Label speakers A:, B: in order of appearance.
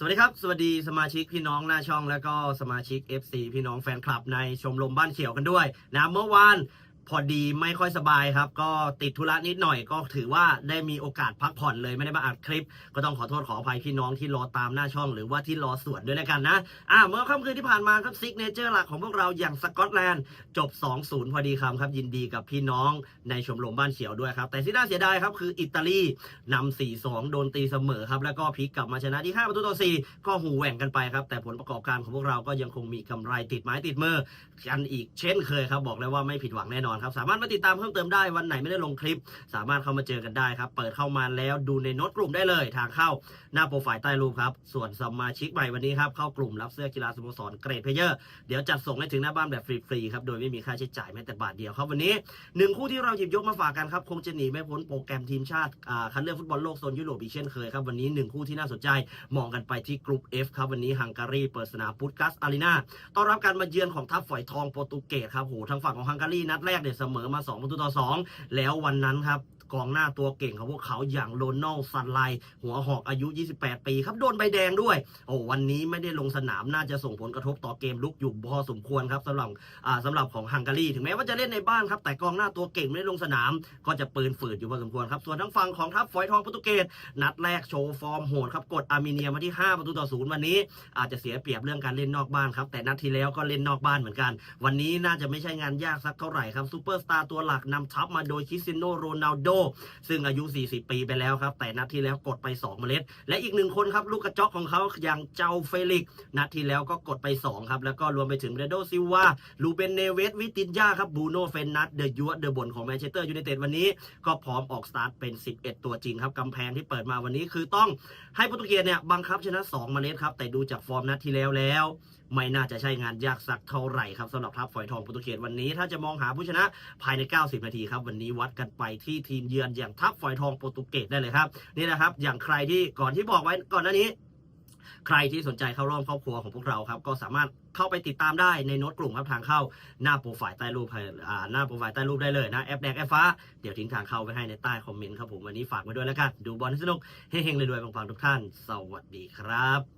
A: สวัสดีครับ สวัสดีสมาชิกพี่น้องหน้าช่อง แล้วก็สมาชิก FC พี่น้องแฟนคลับในชมรมบ้านเขียวกันด้วยนะเมื่อวาน พอดีไม่ค่อยสบายครับ ก็ติดธุระนิดหน่อยก็ถือว่าได้มีโอกาสพักผ่อนเลยไม่ได้มาอัดคลิป ก็ต้องขอโทษขออภัยพี่น้องที่รอตามหน้าช่องหรือว่าที่รอสวดด้วยแล้วกันนะ อ่าเมื่อค่ำคืนที่ผ่านมาครับซิกเนเจอร์หลักของพวกเราอย่างสกอตแลนด์จบ 2-0 พอดีคำครับ ยินดีกับพี่น้องในชมรมบ้านเขียวด้วยครับ แต่ที่น่าเสียดายครับคืออิตาลีนำ4-2 โดนตีเสมอครับแล้วก็พลิกกลับมาชนะที่5ประตูต่อ4ก็หูแหว่งกันไปครับแต่ผลประกอบการของพวกเราก็ยังคงมีกำไรติดไม้ติดมือกันอีกเช่นเคยครับบอกเลยว่าไม่ผิดหวังแน่นอนครับ สามารถมาติดตามเพิ่มเติมได้วันไหนไม่ได้ลงคลิป สามารถเข้ามาเจอกันได้ครับ เปิดเข้ามาแล้วดูในโน้ตกลุ่มได้เลย ทางเข้าหน้าโปรไฟล์ใต้รูปครับ ส่วนสมาชิกใหม่วันนี้ครับ เข้ากลุ่มรับเสื้อกีฬาสโมสรเกรดเพเยอร์ เดี๋ยวจัดส่งให้ถึงหน้าบ้านแบบฟรีๆครับ โดยไม่มีค่าใช้จ่ายแม้แต่บาทเดียวครับวันนี้หนึ่งคู่ที่เราหยิบยกมาฝากกันครับ คงจะหนีไม่พ้นโปรแกรมทีมชาติคัดเลือกฟุตบอลโลกโซนยุโรปอีกเช่นเคยครับวันนี้หนึ่งคู่ที่น่าสนใจมองกันไปที่กลุ่ม F ครับวันนี้ฮังการีเปิดสนามพุตกัสอารีนาต้อนรับการมาเยือนของทัพฝอยทองโปรตุเกสครับโหทางฝั่งของฮังการีนัดแรกเนี่ยเสมอมา2ประตูต่อ 2 แล้ววันนั้นครับกองหน้าตัวเก่งของพวกเขาอย่างโรนัลซันไลหัวหอกอายุ 28 ปีครับ โดนใบแดงด้วย โอ้วันนี้ไม่ได้ลงสนามน่าจะส่งผลกระทบต่อเกมลุกอยู่พอสมควรครับสำหรับอ่าสำหรับของฮังการีถึงแม้ว่าจะเล่นในบ้านครับ แต่กองหน้าตัวเก่งไม่ได้ลงสนาม ก็จะปืนฝืดอยู่พอสมควรครับ ส่วนทั้งฝั่งของทัพฝอยทองโปรตุเกสนัดแรกโชว์ฟอร์มโหดครับกดอาร์เมเนียมาที่ 5 ประตูต่อศูนย์วันนี้ อาจจะเสียเปรียบเรื่องการเล่นนอกบ้านครับแต่นัดที่แล้วก็เล่นนอกบ้านเหมือนกัน วันนี้น่าจะไม่ใช่งานยากสักเท่าไหร่ครับซูเปอร์สตาร์ตัวหลักนำทัพมาโดยคริสเตียโนโรนัลโดซึ่งอายุ 40 ปีไปแล้วครับ แต่นัดที่แล้วกดไป 2 เมล็ด และอีกหนึ่งคนครับ ลูกกระจอกของเขาอย่างเจ้าเฟลิก นัดที่แล้วก็กดไป 2 ครับ แล้วก็รวมไปถึงเรโดซิวาลูเบนเนเวสวิตินยาครับบูโนเฟนนัทเดอะยูเดอะบนของแมนเชสเตอร์ยูไนเต็ดวันนี้ ก็พร้อมออกสตาร์ทเป็น 11 ตัวจริงครับกำแพงที่เปิดมาวันนี้คือต้องให้โปรตุเกสเนี่ยบังคับชนะ 2 เมล็ดครับแต่ดูจากฟอร์มนัดที่แล้วแล้ว ไม่น่าจะใช่งานยากสักเท่าไหร่ครับสำหรับทัพฝอยทองโปรตุเกสวันนี้ ถ้าจะมองหาผู้ชนะภายใน 90 นาทีครับวันนี้วัดกันไปที่ทีมเยือนอย่างทัพฝอยทองโปรตุเกสได้เลยครับนี่นะครับ อย่างใครที่ก่อนที่บอกไว้ก่อนหน้านี้ ใครที่สนใจเข้าร่วมครอบครัวของพวกเราครับก็สามารถเข้าไปติดตามได้ในโน้ตกลุ่มครับทางเข้าหน้าโปรไฟล์ใต้รูปหน้าโปรไฟล์ใต้รูปได้เลยนะแอปแดงแอปฟ้าเดี๋ยวทิ้งทางเข้าไว้ให้ในใต้คอมเมนต์ครับผมวันนี้ฝากไว้ด้วยแล้วกันดูบอลให้สนุกเฮงๆเลยด้วยๆปังๆทุกท่าน สวัสดีครับ